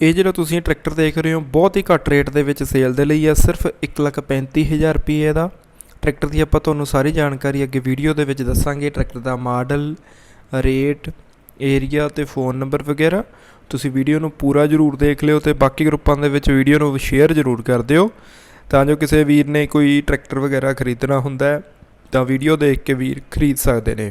ਇਹ ਜਿਹੜਾ ਤੁਸੀਂ ਟਰੈਕਟਰ ਦੇਖ ਰਹੇ ਹੋ, ਬਹੁਤ ਹੀ ਘੱਟ ਰੇਟ ਦੇ ਵਿੱਚ ਸੇਲ ਦੇ ਲਈ ਹੈ ਸਿਰਫ 135000 ਰੁਪਏ ਦਾ ਟਰੈਕਟਰ ਦੀ ਆਪਾਂ ਤੁਹਾਨੂੰ ਸਾਰੀ ਜਾਣਕਾਰੀ ਅੱਗੇ ਵੀਡੀਓ ਦੇ ਵਿੱਚ ਦੱਸਾਂਗੇ। ਟਰੈਕਟਰ ਦਾ ਮਾਡਲ, ਰੇਟ, ਏਰੀਆ ਤੇ ਫੋਨ ਨੰਬਰ ਵਗੈਰਾ ਤੁਸੀਂ ਵੀਡੀਓ ਨੂੰ ਪੂਰਾ ਜ਼ਰੂਰ ਦੇਖ ਲਿਓ ਤੇ ਬਾਕੀ ਗਰੁੱਪਾਂ ਦੇ ਵਿੱਚ ਵੀਡੀਓ ਨੂੰ ਸ਼ੇਅਰ ਜ਼ਰੂਰ ਕਰ ਦਿਓ। ਤਾਂ ਜੋ ਕਿਸੇ ਵੀਰ ਨੇ ਕੋਈ ਟਰੈਕਟਰ ਵਗੈਰਾ ਖਰੀਦਣਾ ਹੁੰਦਾ ਹੈ, ਤਾਂ ਵੀਡੀਓ ਦੇਖ ਕੇ ਵੀਰ ਖਰੀਦ ਸਕਦੇ ਨੇ।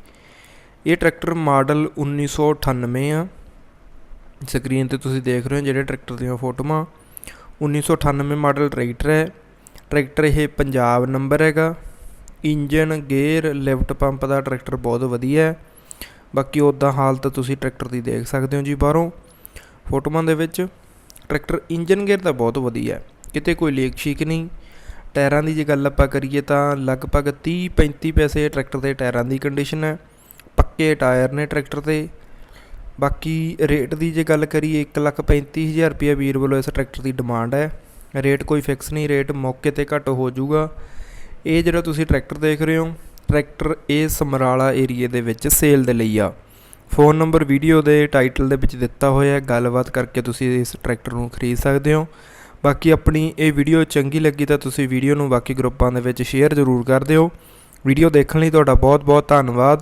ਇਹ ਟਰੈਕਟਰ ਮਾਡਲ 1998 ਆ। ਸਕਰੀਨ ਤੇ ਤੁਸੀਂ ਦੇਖ ਰਹੇ ਹੋ ਜਿਹੜੇ ਟਰੈਕਟਰ ਦੀਆਂ ਫੋਟੋਆਂ। 1998 ਮਾਡਲ ਟਰੈਕਟਰ ਹੈ। ਟਰੈਕਟਰ ਇਹ ਪੰਜਾਬ ਨੰਬਰ ਹੈਗਾ। ਇੰਜਨ, ਗੇਅਰ, ਲਿਫਟ ਪੰਪ ਦਾ ਟਰੈਕਟਰ ਬਹੁਤ ਵਧੀਆ ਹੈ। ਬਾਕੀ ਉੱਦਾਂ ਹਾਲਤ ਤੁਸੀਂ ਟਰੈਕਟਰ ਦੀ ਦੇਖ ਸਕਦੇ ਹੋ ਜੀ ਬਾਹਰੋਂ ਫੋਟੋਆਂ ਦੇ ਵਿੱਚ। ਟਰੈਕਟਰ ਇੰਜਨ, ਗੇਅਰ ਤਾਂ ਬਹੁਤ ਵਧੀਆ ਹੈ। ਕਿਤੇ ਕੋਈ ਲੀਕ ਸ਼ੀਕ ਨਹੀਂ। ਟਾਇਰਾਂ ਦੀ ਜੇ ਗੱਲ ਆਪਾਂ ਕਰੀਏ ਤਾਂ ਲਗਭਗ 30 35 ਪੈਸੇ ਟਰੈਕਟਰ ਦੇ ਟਾਇਰਾਂ ਦੀ ਕੰਡੀਸ਼ਨ ਹੈ। ਪੱਕੇ ਟਾਇਰ ਨੇ ਟਰੈਕਟਰ ਤੇ। ਬਾਕੀ ਰੇਟ ਦੀ ਜੇ ਗੱਲ ਕਰੀਏ 135000 ਰੁਪਏ ਵੀਰ ਵੱਲੋਂ ਇਸ ਟਰੈਕਟਰ ਦੀ ਡਿਮਾਂਡ ਹੈ। ਰੇਟ ਕੋਈ ਫਿਕਸ ਨਹੀਂ, ਰੇਟ ਮੌਕੇ ਤੇ ਘੱਟ ਹੋ ਜਾਊਗਾ। ਇਹ ਜਿਹੜਾ ਤੁਸੀਂ ਟਰੈਕਟਰ ਦੇਖ ਰਹੇ ਹੋ, ਟਰੈਕਟਰ ਇਹ ਸਮਰਾਲਾ ਏਰੀਏ ਦੇ ਵਿੱਚ ਸੇਲ ਦੇ ਲਈ ਆ। ਫੋਨ ਨੰਬਰ ਵੀਡੀਓ ਦੇ ਟਾਈਟਲ ਦੇ ਵਿੱਚ ਦਿੱਤਾ ਹੋਇਆ ਹੈ, ਗੱਲਬਾਤ ਕਰਕੇ ਤੁਸੀਂ ਇਸ ਟਰੈਕਟਰ ਨੂੰ ਖਰੀਦ ਸਕਦੇ ਹੋ। ਬਾਕੀ ਆਪਣੀ ਇਹ ਵੀਡੀਓ ਚੰਗੀ ਲੱਗੀ ਤਾਂ ਤੁਸੀਂ ਵੀਡੀਓ ਨੂੰ ਬਾਕੀ ਗਰੁੱਪਾਂ ਦੇ ਵਿੱਚ ਸ਼ੇਅਰ ਜ਼ਰੂਰ ਕਰ ਦਿਓ। ਵੀਡੀਓ ਦੇਖਣ ਲਈ ਤੁਹਾਡਾ ਬਹੁਤ ਬਹੁਤ ਧੰਨਵਾਦ।